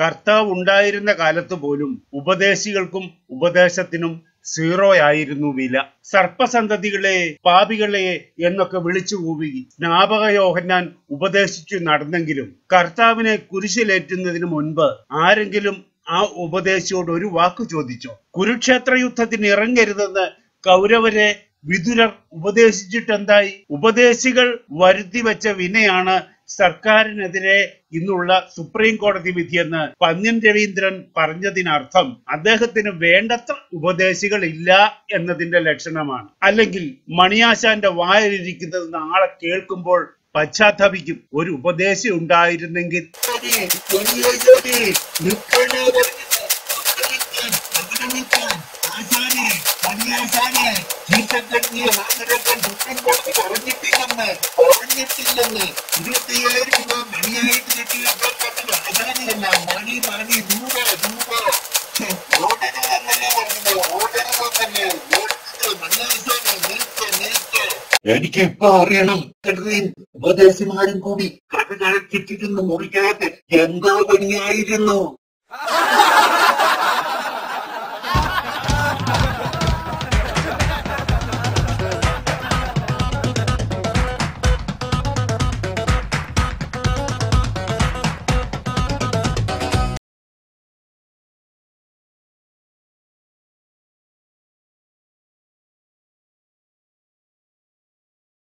കർത്താവ് ഉണ്ടായിരുന്ന കാലത്ത് പോലും ഉപദേശികൾക്കും ഉപദേശത്തിനും സീറോ ആയിരുന്നു വില. സർപ്പസന്തതികളെ പാപികളെ എന്നൊക്കെ വിളിച്ചു കൂവി സ്നാപക യോഹന്നാൻ ഉപദേശിച്ചു നടന്നെങ്കിലും കർത്താവിനെ കുരിശിലേറ്റുന്നതിന് മുൻപ് ആരെങ്കിലും ആ ഉപദേശിയോട് ഒരു വാക്ക് ചോദിച്ചോ? കുരുക്ഷേത്ര യുദ്ധത്തിന് ഇറങ്ങരുതെന്ന് കൗരവരെ വിതുരർ ഉപദേശിച്ചിട്ടെന്തായി? ഉപദേശികൾ വരുത്തി വെച്ച വിനയാണ് സർക്കാരിനെതിരെ ഇന്നുള്ള സുപ്രീം കോടതി വിധിയെന്ന് പന്ന്യൻ രവീന്ദ്രൻ പറഞ്ഞതിനർത്ഥം അദ്ദേഹത്തിന് വേണ്ടത്ര ഉപദേശികൾ ഇല്ല എന്നതിന്റെ ലക്ഷണമാണ്. അല്ലെങ്കിൽ മണിയാശാന്റെ വായിലിരിക്കുന്നത് നാളെ കേൾക്കുമ്പോൾ പശ്ചാത്തപിക്കും ഒരു ഉപദേശി ഉണ്ടായിരുന്നെങ്കിൽ. പറഞ്ഞിട്ടില്ലെന്ന് പറഞ്ഞിട്ടില്ലെന്ന് ഇരുപത്തിയേഴ് രൂപ മണിയായിട്ട് കിട്ടിയ ആചാര്യല്ല മണി മണി രൂപ രൂപ എനിക്ക് ഇപ്പൊ അറിയണം. കരുതീൻ ഉപദേശിമാരും കൂടി കഥ കഴിച്ചിട്ടിരുന്ന് മുറിക്കാതെ എന്തോ പണിയായിരുന്നു.